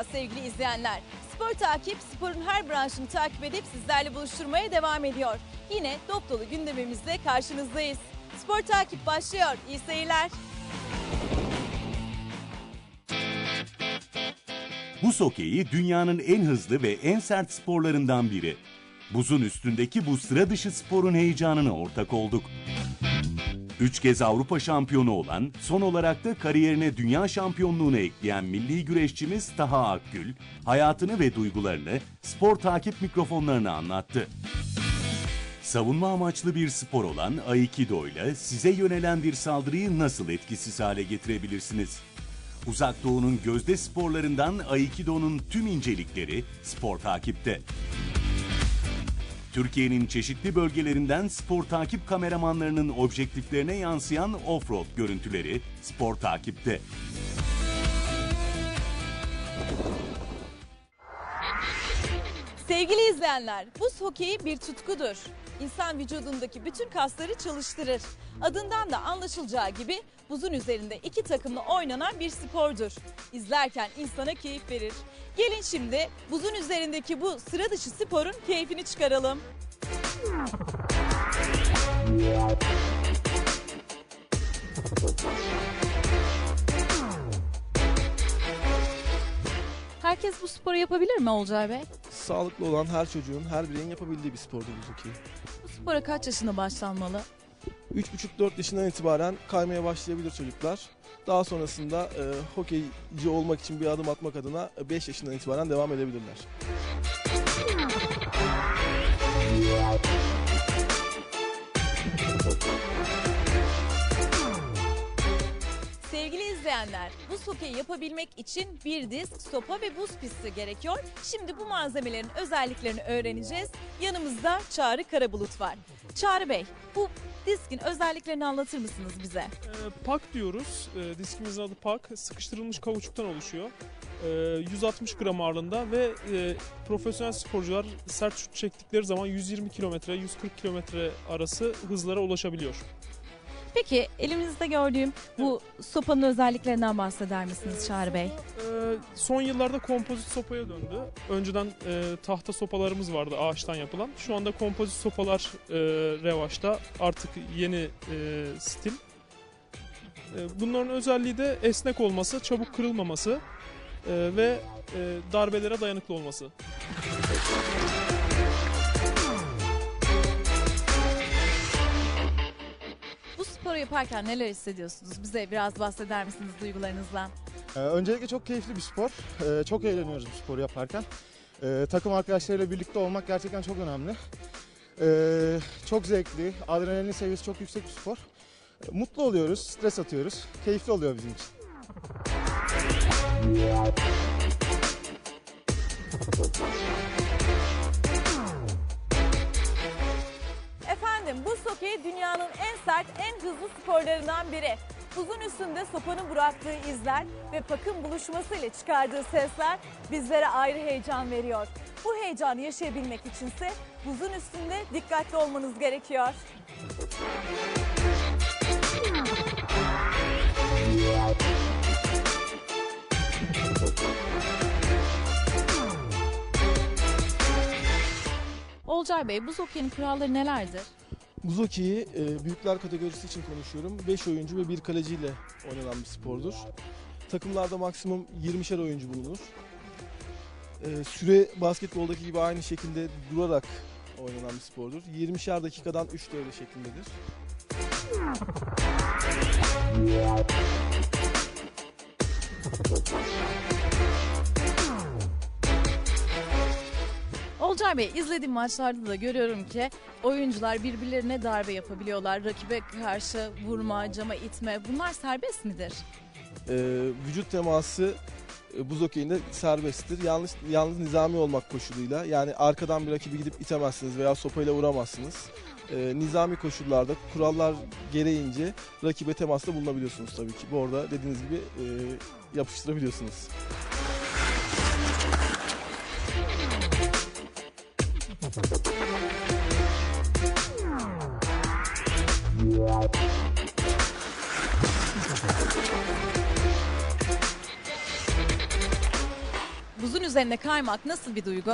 Merhaba sevgili izleyenler. Spor takip, sporun her branşını takip edip sizlerle buluşturmaya devam ediyor. Yine dop dolu gündemimizle karşınızdayız. Spor takip başlıyor. İyi seyirler. Buz hokeyi dünyanın en hızlı ve en sert sporlarından biri. Buzun üstündeki bu sıra dışı sporun heyecanına ortak olduk. Üç kez Avrupa şampiyonu olan, son olarak da kariyerine dünya şampiyonluğunu ekleyen milli güreşçimiz Taha Akgül, hayatını ve duygularını spor takip mikrofonlarına anlattı. Savunma amaçlı bir spor olan Aikido ile size yönelen bir saldırıyı nasıl etkisiz hale getirebilirsiniz? Uzak Doğu'nun gözde sporlarından Aikido'nun tüm incelikleri spor takipte. Türkiye'nin çeşitli bölgelerinden spor takip kameramanlarının objektiflerine yansıyan offroad görüntüleri spor takipte. Sevgili izleyenler, buz hokeyi bir tutkudur. İnsan vücudundaki bütün kasları çalıştırır. Adından da anlaşılacağı gibi buzun üzerinde iki takımla oynanan bir spordur. İzlerken insana keyif verir. Gelin şimdi buzun üzerindeki bu sıra dışı sporun keyfini çıkaralım. Herkes bu sporu yapabilir mi Olcay Bey? Sağlıklı olan her çocuğun, her bireyin yapabildiği bir spordur buz hokeyi. Bu spora kaç yaşında başlanmalı? 3,5-4 yaşından itibaren kaymaya başlayabilir çocuklar. Daha sonrasında e, hokeyci olmak için bir adım atmak adına 5 yaşından itibaren devam edebilirler. Sevgili izleyenler, buz hokeyi yapabilmek için bir disk, sopa ve buz pisti gerekiyor. Şimdi bu malzemelerin özelliklerini öğreneceğiz. Yanımızda Çağrı Karabulut var. Çağrı Bey, bu diskin özelliklerini anlatır mısınız bize? E, pak diyoruz. E, diskimizin adı pak. Sıkıştırılmış kauçuktan oluşuyor. E, 160 gram ağırlığında ve e, profesyonel sporcular sert şut çektikleri zaman 120 kilometre, 140 kilometre arası hızlara ulaşabiliyor. Peki elimizde gördüğüm bu sopanın özelliklerinden bahseder misiniz Çağrı Bey? E, son yıllarda kompozit sopaya döndü. Önceden e, tahta sopalarımız vardı ağaçtan yapılan. Şu anda kompozit sopalar e, revaçta. Artık yeni e, stil. E, bunların özelliği de esnek olması, çabuk kırılmaması e, ve e, darbelere dayanıklı olması. Yaparken neler hissediyorsunuz? Bize biraz bahseder misiniz duygularınızdan? Ee, öncelikle çok keyifli bir spor. Ee, çok eğleniyoruz bu sporu yaparken. Ee, takım arkadaşlarıyla birlikte olmak gerçekten çok önemli. Ee, çok zevkli, adrenalin seviyesi çok yüksek bir spor. Ee, mutlu oluyoruz, stres atıyoruz. Keyifli oluyor bizim için. Efendim buz hokeyi dünyanın en sert, en hızlı sporlarından biri. Buzun üstünde sopanın bıraktığı izler ve pakın buluşmasıyla çıkardığı sesler bizlere ayrı heyecan veriyor. Bu heyecanı yaşayabilmek içinse buzun üstünde dikkatli olmanız gerekiyor. Olcay Bey, buz hokeyinin kuralları nelerdir? Buz hokeyi e, büyükler kategorisi için konuşuyorum. 5 oyuncu ve 1 kaleciyle oynanan bir spordur. Takımlarda maksimum 20'şer oyuncu bulunur. E, süre basketboldaki gibi aynı şekilde durarak oynanan bir spordur. 20'şer dakikadan 3 devre şeklindedir. Olcay Bey izlediğim maçlarda da görüyorum ki oyuncular birbirlerine darbe yapabiliyorlar. Rakibe karşı vurma, cama itme bunlar serbest midir? E, vücut teması e, buz hokeyinde serbesttir. Yalnız, yalnız nizami olmak koşuluyla yani arkadan bir rakibi gidip itemezsiniz veya sopayla vuramazsınız. E, nizami koşullarda kurallar gereğince rakibe temasta bulunabiliyorsunuz tabii ki. Bu arada dediğiniz gibi e, yapıştırabiliyorsunuz. Üzerine kaymak nasıl bir duygu?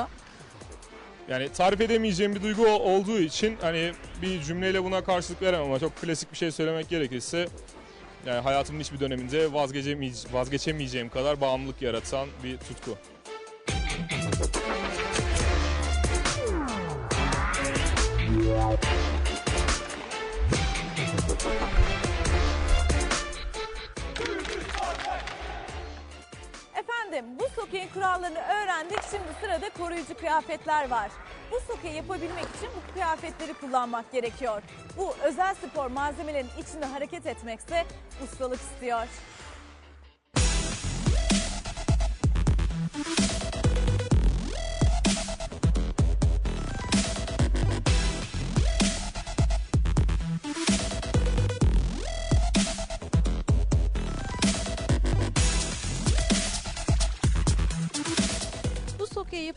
Yani tarif edemeyeceğim bir duygu olduğu için hani bir cümleyle buna karşılık veremem ama çok klasik bir şey söylemek gerekirse yani hayatımın hiçbir döneminde vazgeçemeyece- vazgeçemeyeceğim kadar bağımlılık yaratan bir tutku. Kurallarını öğrendik. Şimdi sırada koruyucu kıyafetler var. Bu sokeyi yapabilmek için bu kıyafetleri kullanmak gerekiyor. Bu özel spor malzemelerinin içinde hareket etmekse ustalık istiyor.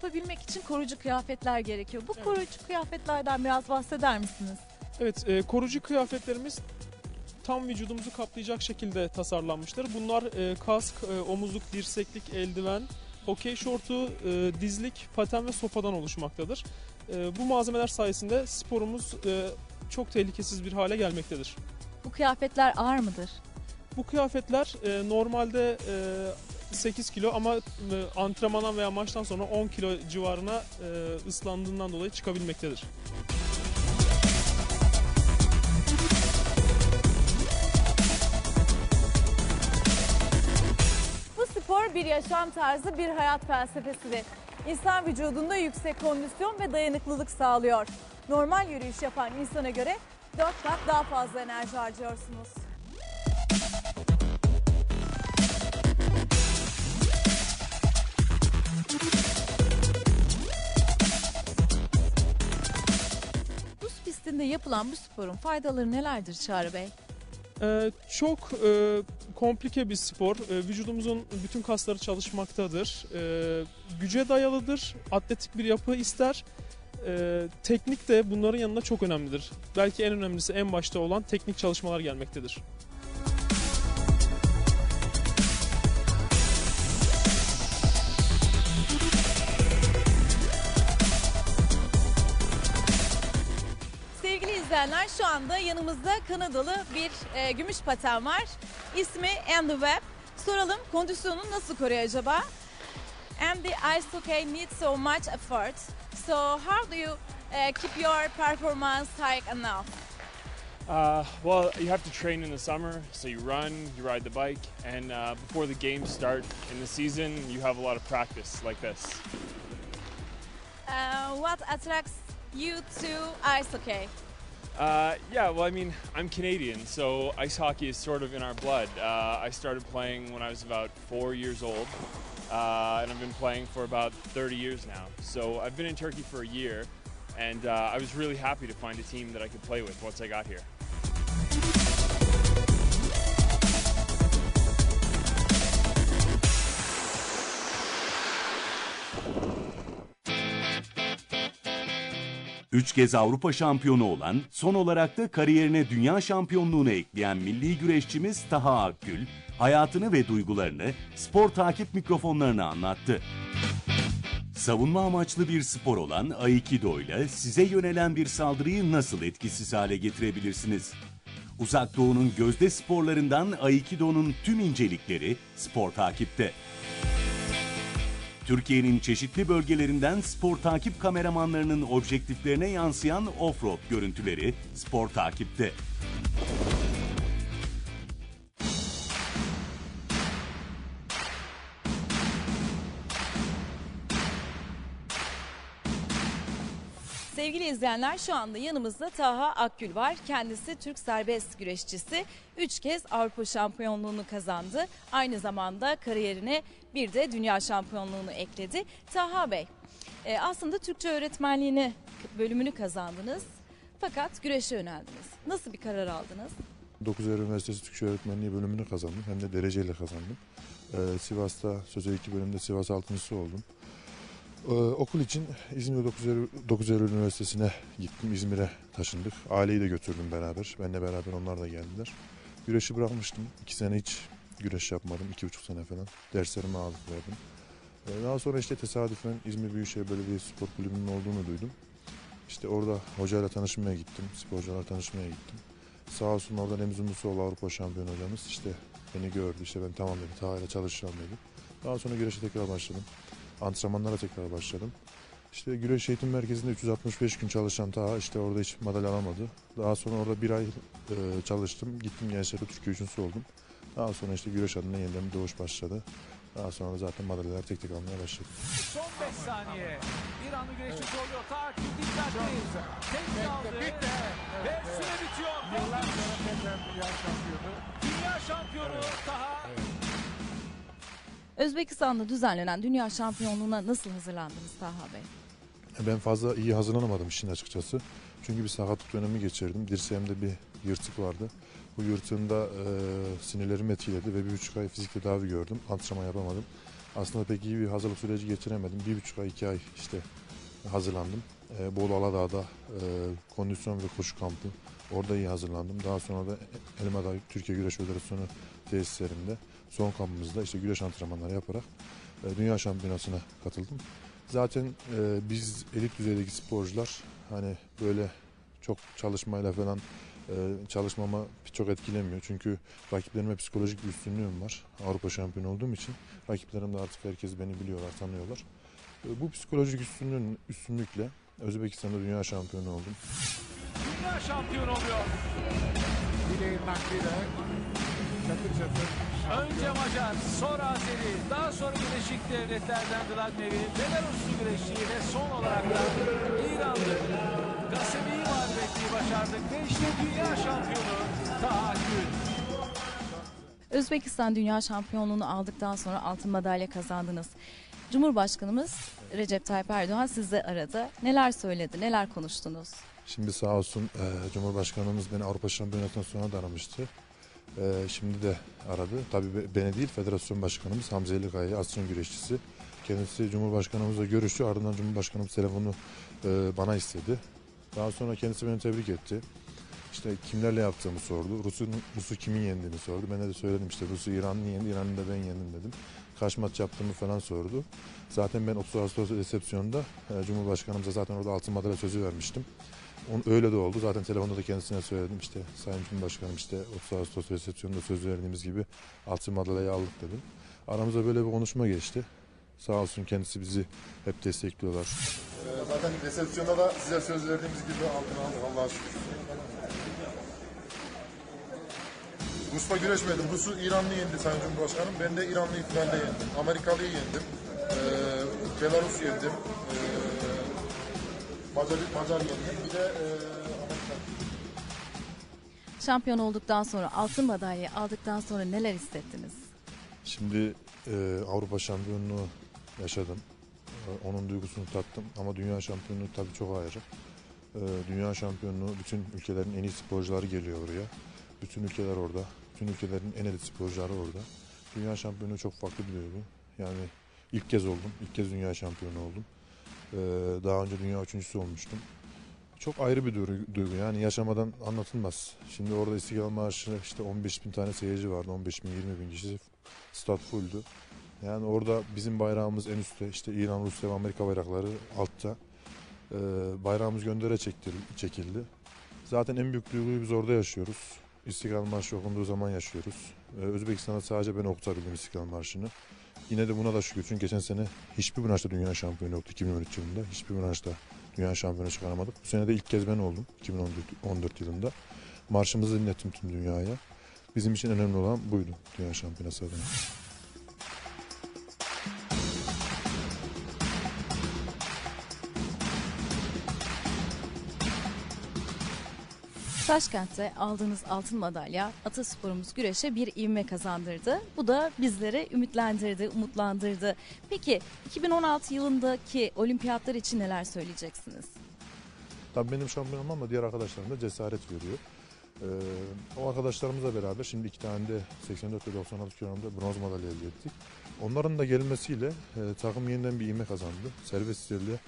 Yapabilmek için koruyucu kıyafetler gerekiyor. Bu koruyucu kıyafetlerden biraz bahseder misiniz? Evet, e, koruyucu kıyafetlerimiz tam vücudumuzu kaplayacak şekilde tasarlanmıştır. Bunlar e, kask, e, omuzluk, dirseklik, eldiven, hokey şortu, e, dizlik, paten ve sopadan oluşmaktadır. E, bu malzemeler sayesinde sporumuz e, çok tehlikesiz bir hale gelmektedir. Bu kıyafetler ağır mıdır? Bu kıyafetler e, normalde e, 8 kilo ama e, antrenmandan veya maçtan sonra 10 kilo civarına e, ıslandığından dolayı çıkabilmektedir. Bu spor bir yaşam tarzı, bir hayat felsefesidir. İnsan vücudunda yüksek kondisyon ve dayanıklılık sağlıyor. Normal yürüyüş yapan insana göre 4 kat daha fazla enerji harcıyorsunuz. Pistinde yapılan bu sporun faydaları nelerdir Çağrı Bey? Ee, çok e, komplike bir spor. Ee, vücudumuzun bütün kasları çalışmaktadır. Ee, güce dayalıdır. Atletik bir yapı ister. Ee, teknik de bunların yanında çok önemlidir. Belki en önemlisi en başta olan teknik çalışmalar gelmektedir. Şu anda yanımızda Kanadalı bir e, gümüş paten var. İsmi Andy Webb. Soralım kondisyonunu nasıl koruyor acaba? Andy, ice hockey needs so much effort. So how do you uh, keep your performance high enough? Uh, well, you have to train in the summer, so you run, you ride the bike, and uh, before the games start in the season, you have a lot of practice like this. Uh, what attracts you to ice hockey? Uh, yeah, well, I mean, I'm Canadian, so ice hockey is sort of in our blood. Uh, I started playing when I was about four years old, uh, and I've been playing for about 30 years now. So I've been in Turkey for a year, and uh, I was really happy to find a team that I could play with once I got here. Üç kez Avrupa şampiyonu olan, son olarak da kariyerine dünya şampiyonluğunu ekleyen milli güreşçimiz Taha Akgül, hayatını ve duygularını spor takip mikrofonlarına anlattı. Savunma amaçlı bir spor olan Aikido ile size yönelen bir saldırıyı nasıl etkisiz hale getirebilirsiniz? Uzak Doğu'nun gözde sporlarından Aikido'nun tüm incelikleri spor takipte. Türkiye'nin çeşitli bölgelerinden spor takip kameramanlarının objektiflerine yansıyan off-road görüntüleri spor takipte. Sevgili izleyenler şu anda yanımızda Taha Akgül var. Kendisi Türk serbest güreşçisi. Üç kez Avrupa şampiyonluğunu kazandı. Aynı zamanda kariyerine bir de dünya şampiyonluğunu ekledi. Taha Bey e, aslında Türkçe öğretmenliğini bölümünü kazandınız. Fakat güreşe yöneldiniz. Nasıl bir karar aldınız? 9 Eylül Üniversitesi Türkçe Öğretmenliği bölümünü kazandım. Hem de dereceyle kazandım. Ee, Sivas'ta sözel 2 bölümde Sivas altıncısı oldum. Ee, okul için İzmir 9 Eylül, 9 Eylül Üniversitesi'ne gittim. İzmir'e taşındık. Aileyi de götürdüm beraber. Benle beraber onlar da geldiler. Güreşi bırakmıştım. 2 sene hiç güreş yapmadım. 2,5 sene falan. Derslerime ağırlık verdim. E, Daha sonra işte tesadüfen İzmir Büyükşehir Belediye Spor Kulübü'nün olduğunu duydum. İşte orada hocayla tanışmaya gittim, sporcularla tanışmaya gittim. Sağ olsun orada Remzi Musoğlu Avrupa şampiyonu hocamız işte beni gördü. İşte ben tamam dedi, Taha'yla çalışacağım dedi. Daha sonra güreşe tekrar başladım. Antrenmanlara tekrar başladım. İşte güreş eğitim merkezinde 365 gün çalışan Taha işte orada hiç madalya alamadı. Daha sonra orada bir ay e, çalıştım. Gittim gençlerde Türkiye üçüncüsü oldum. Daha sonra işte güreş adına yeniden bir doğuş başladı. Daha sonra da zaten madalyalar tek tek almaya başladı. Son 5 saniye. İranlı güreşçi zorluyor. Takip dikkatli. Tek kaldı. Ve süre bitiyor. Yıllar sonra tekrar dünya şampiyonu. Dünya şampiyonu Taha. Özbekistan'da düzenlenen dünya şampiyonluğuna nasıl hazırlandınız Taha Bey? Ben fazla iyi hazırlanamadım işin açıkçası. Çünkü bir sakatlık dönemi geçirdim. Dirseğimde bir yırtık vardı. Bu yırtığımda e, sinirlerimi etkiledi ve bir buçuk ay fizik tedavi gördüm. Antrenman yapamadım. Aslında pek iyi bir hazırlık süreci geçiremedim. Bir buçuk ay, iki ay işte hazırlandım. E, Bolu Aladağ'da e, kondisyon ve koşu kampı. Orada iyi hazırlandım. Daha sonra da Elmadağ Türkiye Güreş Federasyonu tesislerinde son kampımızda işte güreş antrenmanları yaparak e, dünya şampiyonasına katıldım. Zaten e, biz elit düzeydeki sporcular hani böyle çok çalışmayla falan e, çalışmama çok etkilemiyor. Çünkü rakiplerime psikolojik bir üstünlüğüm var. Avrupa şampiyonu olduğum için rakiplerim de artık herkes beni biliyorlar, tanıyorlar. E, bu psikolojik üstünlüğün, üstünlükle Özbekistan'da dünya şampiyonu oldum. Dünya şampiyonu oluyor. Bileğin nakliyle çatır çatır. Önce Macar, sonra Azeri, daha sonra Birleşik Devletler'den Gladnevi, Belaruslu güreşçi ve son olarak da İranlı Gasemi'yi mağlup etmeyi başardık. Ve işte dünya şampiyonu Taha Gül. Özbekistan dünya şampiyonluğunu aldıktan sonra altın madalya kazandınız. Cumhurbaşkanımız Recep Tayyip Erdoğan sizi aradı. Neler söyledi, neler konuştunuz? Şimdi sağ olsun e, Cumhurbaşkanımız beni Avrupa Şampiyonası'ndan sonra da aramıştı. E, şimdi de aradı. Tabii be- beni değil Federasyon Başkanımız Hamza Elikaya, Asrın güreşçisi. Kendisi Cumhurbaşkanımızla görüştü. Ardından Cumhurbaşkanımız telefonu e, bana istedi. Daha sonra kendisi beni tebrik etti. İşte kimlerle yaptığımı sordu. Rus'un Rus'u kimin yendiğini sordu. Ben de söyledim işte Rus'u İran'ın yendi, İran'ın da ben yendim dedim. Kaç maç yaptığımı falan sordu. Zaten ben 30 Ağustos resepsiyonunda e, Cumhurbaşkanımıza zaten orada altın madalya sözü vermiştim. On, öyle de oldu. Zaten telefonda da kendisine söyledim işte Sayın Cumhurbaşkanım işte 30 Ağustos resepsiyonunda söz verdiğimiz gibi altın madalyayı aldık dedim. Aramızda böyle bir konuşma geçti. Sağ olsun kendisi bizi hep destekliyorlar. Zaten resepsiyonda da size söz verdiğimiz gibi altın aldık Allah'a şükür. Rus'la güreşmedim. Rus'u İranlı yendi Sayın Cumhurbaşkanım. Ben de İranlı'yı finalde yendim. Amerikalı'yı yendim. Ee, Belarus yendim. Ee, Macar, Macar yendim. Bir de e, Amerika. Şampiyon olduktan sonra altın madalyayı aldıktan sonra neler hissettiniz? Şimdi e, Avrupa şampiyonluğu yaşadım. E, onun duygusunu tattım ama dünya şampiyonluğu tabii çok ayrı. E, dünya şampiyonluğu bütün ülkelerin en iyi sporcuları geliyor oraya. Bütün ülkeler orada. Bütün ülkelerin en elit sporcuları orada. Dünya şampiyonluğu çok farklı bir duygu. Yani ilk kez oldum. İlk kez dünya şampiyonu oldum. E, daha önce dünya üçüncüsü olmuştum. Çok ayrı bir duygu, yani yaşamadan anlatılmaz. Şimdi orada İstiklal Marşı işte 15 bin tane seyirci vardı. 15 bin 20 bin kişi stat fulldü. Yani orada bizim bayrağımız en üstte işte İran, Rusya ve Amerika bayrakları altta. Ee, bayrağımız göndere çekildi. Zaten en büyük duyguyu biz orada yaşıyoruz. İstiklal Marşı okunduğu zaman yaşıyoruz. Ee, Özbekistan'da sadece ben okutabildim İstiklal Marşı'nı. Yine de buna da şükür çünkü geçen sene hiçbir branşta dünya şampiyonu yoktu 2013 yılında. Hiçbir branşta dünya şampiyonu çıkaramadık. Bu sene de ilk kez ben oldum 2014 14 yılında. Marşımızı dinlettim tüm dünyaya. Bizim için önemli olan buydu dünya şampiyonası adına. Taşkent'te aldığınız altın madalya atasporumuz güreşe bir ivme kazandırdı. Bu da bizleri ümitlendirdi, umutlandırdı. Peki 2016 yılındaki olimpiyatlar için neler söyleyeceksiniz? Tabii benim şampiyon olmam ama diğer arkadaşlarım da cesaret veriyor. Ee, o arkadaşlarımızla beraber şimdi iki tane de 84 ve 96 kilogramda bronz madalya elde ettik. Onların da gelmesiyle e, takım yeniden bir ivme kazandı. Serbest stilde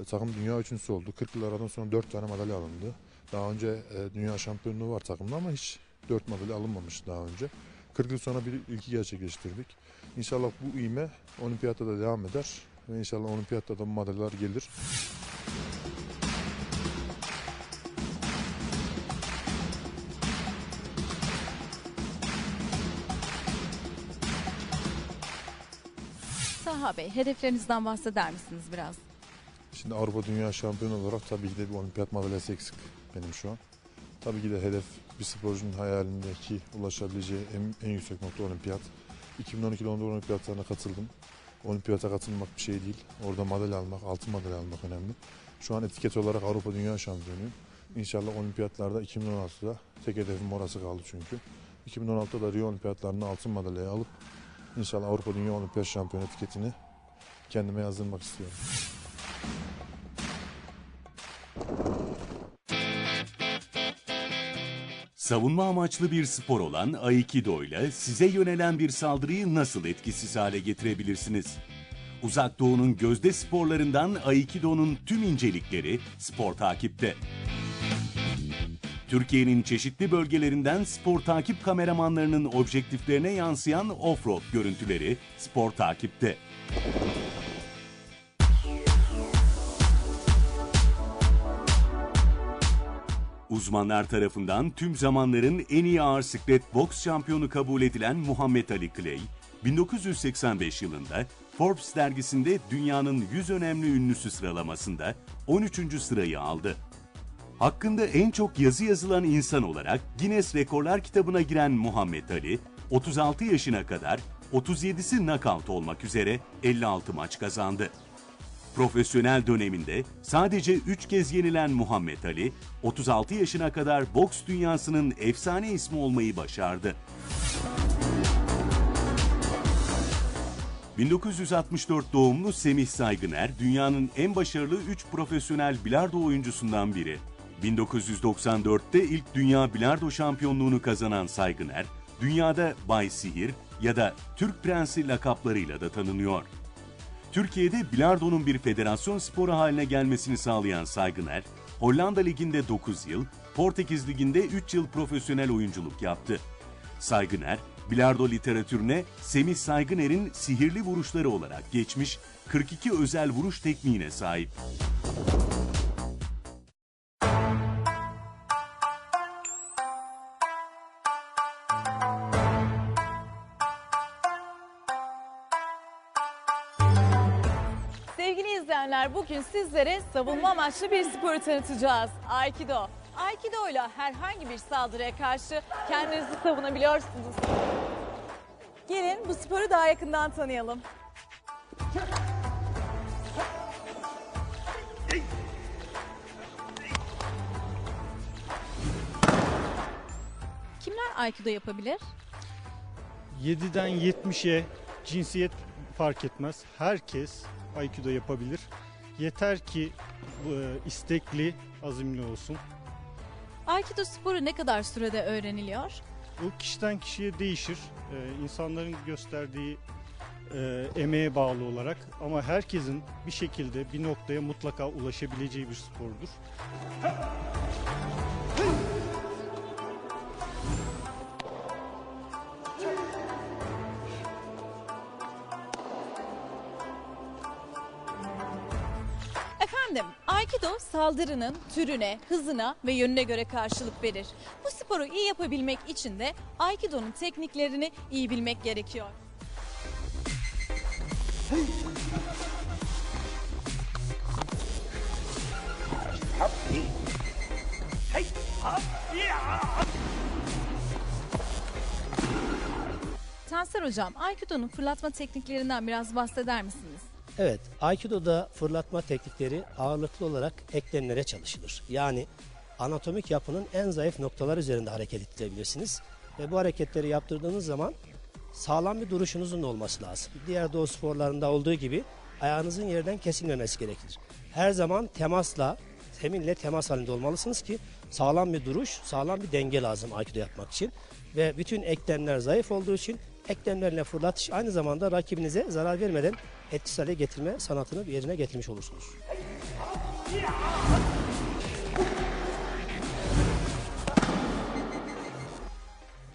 e, takım dünya üçüncüsü oldu. 40 yıl aradan sonra 4 tane madalya alındı. Daha önce e, dünya şampiyonluğu var takımda ama hiç 4 madalya alınmamış daha önce. 40 yıl sonra bir ilki gerçekleştirdik. İnşallah bu iğme olimpiyatta da devam eder ve inşallah olimpiyatta da madalyalar gelir. Taha Bey hedeflerinizden bahseder misiniz biraz? Şimdi Avrupa Dünya Şampiyonu olarak tabii ki de bir olimpiyat madalyası eksik benim şu an. Tabii ki de hedef bir sporcunun hayalindeki ulaşabileceği en, en yüksek nokta olimpiyat. 2012 Londra olimpiyatlarına katıldım. Olimpiyata katılmak bir şey değil. Orada madalya almak, altın madalya almak önemli. Şu an etiket olarak Avrupa Dünya Şampiyonuyum. İnşallah olimpiyatlarda 2016'da tek hedefim orası kaldı çünkü. 2016'da da Rio olimpiyatlarında altın madalyayı alıp inşallah Avrupa Dünya Olimpiyat Şampiyonu etiketini kendime yazdırmak istiyorum. Savunma amaçlı bir spor olan Aikido ile size yönelen bir saldırıyı nasıl etkisiz hale getirebilirsiniz? Uzak Doğu'nun gözde sporlarından Aikido'nun tüm incelikleri spor takipte. Türkiye'nin çeşitli bölgelerinden spor takip kameramanlarının objektiflerine yansıyan off-road görüntüleri spor takipte. Uzmanlar tarafından tüm zamanların en iyi ağır siklet boks şampiyonu kabul edilen Muhammed Ali Clay, 1985 yılında Forbes dergisinde dünyanın 100 önemli ünlüsü sıralamasında 13. sırayı aldı. Hakkında en çok yazı yazılan insan olarak Guinness Rekorlar kitabına giren Muhammed Ali, 36 yaşına kadar 37'si knockout olmak üzere 56 maç kazandı. Profesyonel döneminde sadece 3 kez yenilen Muhammed Ali, 36 yaşına kadar boks dünyasının efsane ismi olmayı başardı. 1964 doğumlu Semih Saygıner, dünyanın en başarılı 3 profesyonel bilardo oyuncusundan biri. 1994'te ilk dünya bilardo şampiyonluğunu kazanan Saygıner, dünyada Bay Sihir ya da Türk Prensi lakaplarıyla da tanınıyor. Türkiye'de bilardonun bir federasyon sporu haline gelmesini sağlayan Saygıner, Hollanda Ligi'nde 9 yıl, Portekiz Ligi'nde 3 yıl profesyonel oyunculuk yaptı. Saygıner, bilardo literatürüne Semih Saygıner'in sihirli vuruşları olarak geçmiş 42 özel vuruş tekniğine sahip. Bugün sizlere savunma amaçlı bir sporu tanıtacağız. Aikido. Aikido ile herhangi bir saldırıya karşı kendinizi savunabiliyorsunuz. Gelin bu sporu daha yakından tanıyalım. Kimler Aikido yapabilir? 7'den 70'e cinsiyet fark etmez. Herkes Aikido yapabilir. Yeter ki e, istekli, azimli olsun. Aikido sporu ne kadar sürede öğreniliyor? Bu kişiden kişiye değişir. Ee, insanların gösterdiği e, emeğe bağlı olarak ama herkesin bir şekilde bir noktaya mutlaka ulaşabileceği bir spordur. Efendim, Aikido saldırının türüne, hızına ve yönüne göre karşılık verir. Bu sporu iyi yapabilmek için de Aikido'nun tekniklerini iyi bilmek gerekiyor. Tansel Hocam, Aikido'nun fırlatma tekniklerinden biraz bahseder misiniz? Evet, Aikido'da fırlatma teknikleri ağırlıklı olarak eklemlere çalışılır. Yani anatomik yapının en zayıf noktalar üzerinde hareket ettirebilirsiniz. Ve bu hareketleri yaptırdığınız zaman sağlam bir duruşunuzun olması lazım. Diğer doğu sporlarında olduğu gibi ayağınızın yerden kesilmemesi gerekir. Her zaman temasla, zeminle temas halinde olmalısınız ki sağlam bir duruş, sağlam bir denge lazım Aikido yapmak için. Ve bütün eklemler zayıf olduğu için eklemlerle fırlatış aynı zamanda rakibinize zarar vermeden etkisiz hale getirme sanatını yerine getirmiş olursunuz.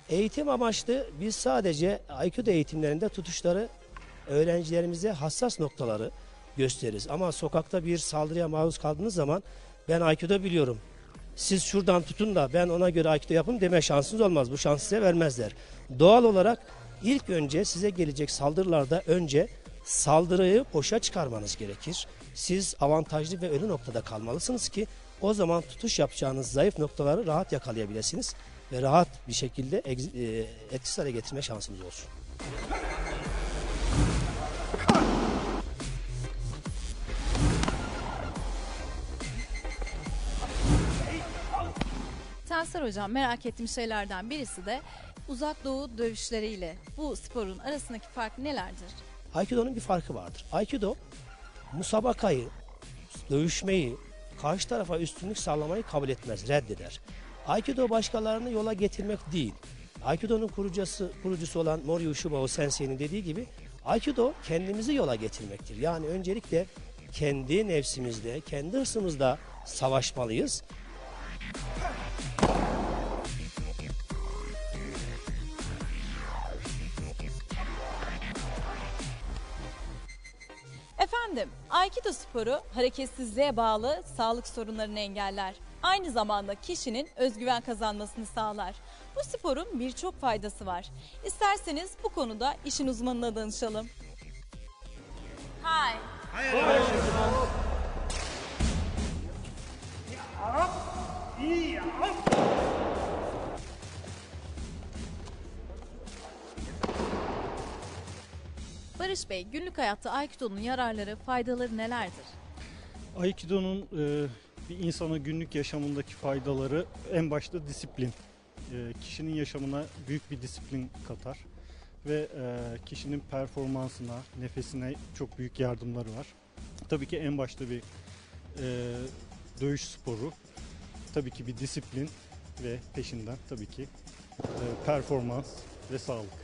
Eğitim amaçlı biz sadece Aikido eğitimlerinde tutuşları öğrencilerimize hassas noktaları gösteririz. Ama sokakta bir saldırıya maruz kaldığınız zaman ben Aikido biliyorum. Siz şuradan tutun da ben ona göre Aikido yapın deme şansınız olmaz. Bu şansı size vermezler. Doğal olarak ilk önce size gelecek saldırılarda önce saldırıyı boşa çıkarmanız gerekir. Siz avantajlı ve ölü noktada kalmalısınız ki o zaman tutuş yapacağınız zayıf noktaları rahat yakalayabilirsiniz ve rahat bir şekilde e, etkisiz hale getirme şansınız olsun. Tensar hocam merak ettiğim şeylerden birisi de uzak doğu dövüşleriyle bu sporun arasındaki fark nelerdir? Aikido'nun bir farkı vardır. Aikido musabakayı, dövüşmeyi, karşı tarafa üstünlük sağlamayı kabul etmez, reddeder. Aikido başkalarını yola getirmek değil. Aikido'nun kurucusu, kurucusu olan Mori Ushibao Sensei'nin dediği gibi Aikido kendimizi yola getirmektir. Yani öncelikle kendi nefsimizde, kendi hırsımızda savaşmalıyız. Efendim, Aikido sporu hareketsizliğe bağlı sağlık sorunlarını engeller. Aynı zamanda kişinin özgüven kazanmasını sağlar. Bu sporun birçok faydası var. İsterseniz bu konuda işin uzmanına danışalım. Hi. Barış Bey, günlük hayatta Aikido'nun yararları, faydaları nelerdir? Aikido'nun e, bir insana günlük yaşamındaki faydaları en başta disiplin. E, kişinin yaşamına büyük bir disiplin katar ve e, kişinin performansına, nefesine çok büyük yardımları var. Tabii ki en başta bir e, dövüş sporu, tabii ki bir disiplin ve peşinden tabii ki e, performans ve sağlık.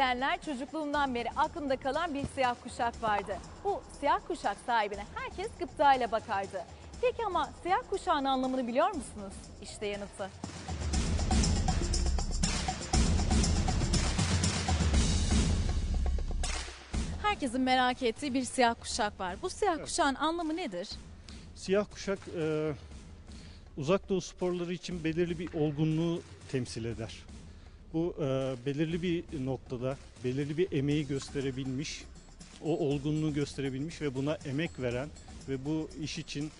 İzleyenler, çocukluğumdan beri aklımda kalan bir siyah kuşak vardı. Bu siyah kuşak sahibine herkes gıptayla bakardı. Peki ama siyah kuşağın anlamını biliyor musunuz? İşte yanıtı. Herkesin merak ettiği bir siyah kuşak var. Bu siyah kuşağın anlamı nedir? Siyah kuşak e, uzak doğu sporları için belirli bir olgunluğu temsil eder. Bu e, belirli bir noktada belirli bir emeği gösterebilmiş, o olgunluğu gösterebilmiş ve buna emek veren ve bu iş için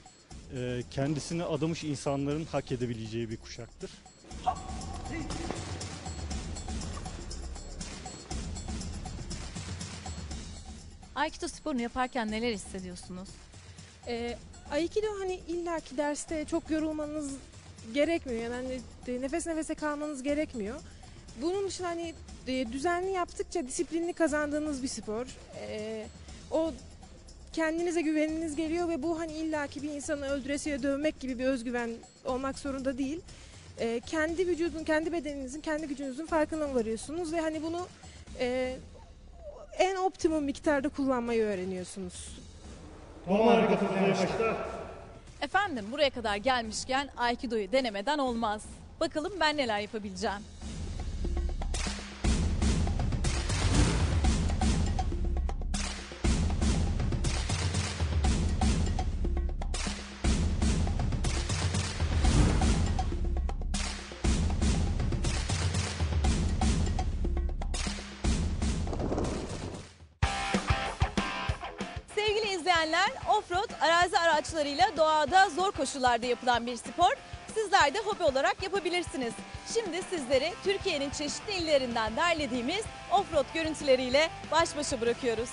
e, kendisini adamış insanların hak edebileceği bir kuşaktır. Aikido sporunu yaparken neler hissediyorsunuz? Ee, Aikido hani illaki derste çok yorulmanız gerekmiyor. Yani hani nefes nefese kalmanız gerekmiyor. Bunun dışında hani e, düzenli yaptıkça disiplinli kazandığınız bir spor. Ee, o kendinize güveniniz geliyor ve bu hani illaki bir insanı öldüresiye dövmek gibi bir özgüven olmak zorunda değil. Ee, kendi vücudun, kendi bedeninizin, kendi gücünüzün farkına varıyorsunuz ve hani bunu e, en optimum miktarda kullanmayı öğreniyorsunuz. Efendim buraya kadar gelmişken Aikido'yu denemeden olmaz. Bakalım ben neler yapabileceğim. İzleyenler, offroad arazi araçlarıyla doğada zor koşullarda yapılan bir spor. Sizler de hobi olarak yapabilirsiniz. Şimdi sizleri Türkiye'nin çeşitli illerinden derlediğimiz offroad görüntüleriyle baş başa bırakıyoruz.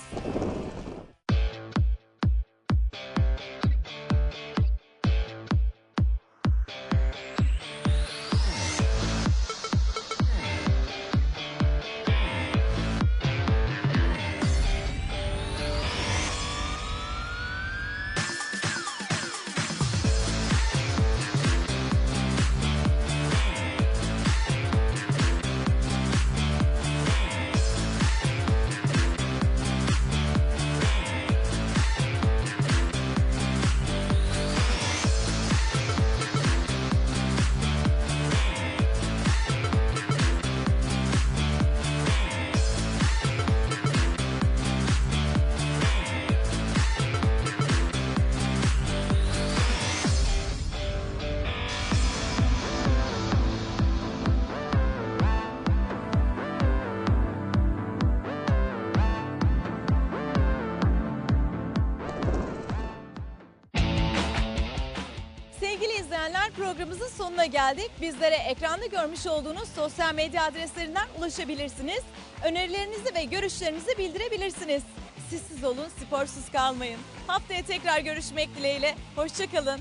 İzleyenler programımızın sonuna geldik. Bizlere ekranda görmüş olduğunuz sosyal medya adreslerinden ulaşabilirsiniz. Önerilerinizi ve görüşlerinizi bildirebilirsiniz. Sizsiz olun, sporsuz kalmayın. Haftaya tekrar görüşmek dileğiyle. Hoşçakalın.